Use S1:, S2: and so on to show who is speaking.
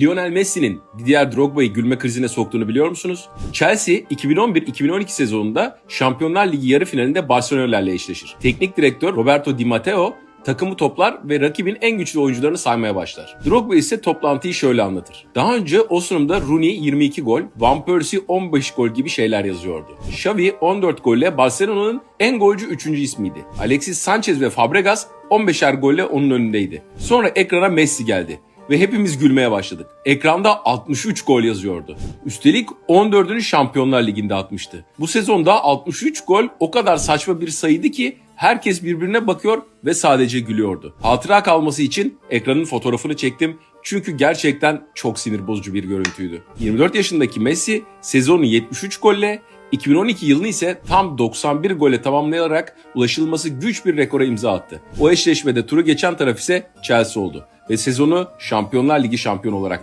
S1: Lionel Messi'nin Didier Drogba'yı gülme krizine soktuğunu biliyor musunuz? Chelsea 2011-2012 sezonunda Şampiyonlar Ligi yarı finalinde Barcelona'yla eşleşir. Teknik direktör Roberto Di Matteo takımı toplar ve rakibin en güçlü oyuncularını saymaya başlar. Drogba ise toplantıyı şöyle anlatır. Daha önce o sunumda Rooney 22 gol, Van Persie 15 gol gibi şeyler yazıyordu. Xavi 14 golle Barcelona'nın en golcü 3. ismiydi. Alexis Sanchez ve Fabregas 15'er golle onun önündeydi. Sonra ekrana Messi geldi ve hepimiz gülmeye başladık. Ekranda 63 gol yazıyordu. Üstelik 14'ünü Şampiyonlar Ligi'nde atmıştı. Bu sezonda 63 gol o kadar saçma bir sayıydı ki herkes birbirine bakıyor ve sadece gülüyordu. Hatıra kalması için ekranın fotoğrafını çektim çünkü gerçekten çok sinir bozucu bir görüntüydü. 24 yaşındaki Messi sezonu 73 golle 2012 yılını ise tam 91 gole tamamlayarak ulaşılması güç bir rekora imza attı. O eşleşmede turu geçen taraf ise Chelsea oldu ve sezonu Şampiyonlar Ligi şampiyonu olarak tamamladı.